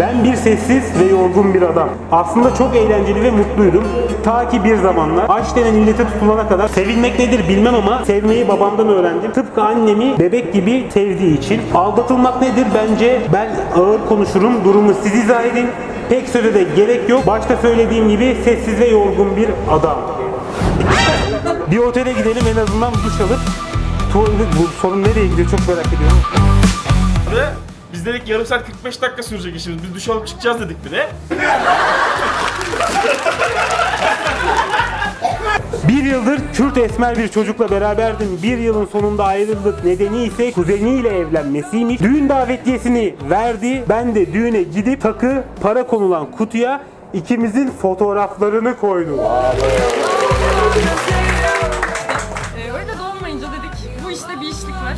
Ben bir sessiz ve yorgun bir adam. Aslında çok eğlenceli ve mutluydum. Ta ki bir zamanlar aşk denen illete tutulana kadar sevilmek nedir bilmem ama sevmeyi babamdan öğrendim. Tıpkı annemi bebek gibi sevdiği için. Aldatılmak nedir bence ben ağır konuşurum. Durumu siz izah edin. Pek söze de gerek yok. Başta söylediğim gibi sessiz ve yorgun bir adam. bir otele gidelim en azından duş alıp tuvalet bu sorun nereye gidiyor çok merak ediyorum. Ve biz dedik yarım saat 45 dakika sürecek işimiz. Biz duş alıp çıkacağız dedik bir de. Bir yıldır Kürt esmer bir çocukla beraberdim. Bir yılın sonunda ayrıldık. Nedeni ise kuzeniyle evlenmesiymiş. Düğün davetiyesini verdi. Ben de düğüne gidip takı para konulan kutuya ikimizin fotoğraflarını koydum. Ee, öyle de olmayınca dedik bu işte bir işlik var.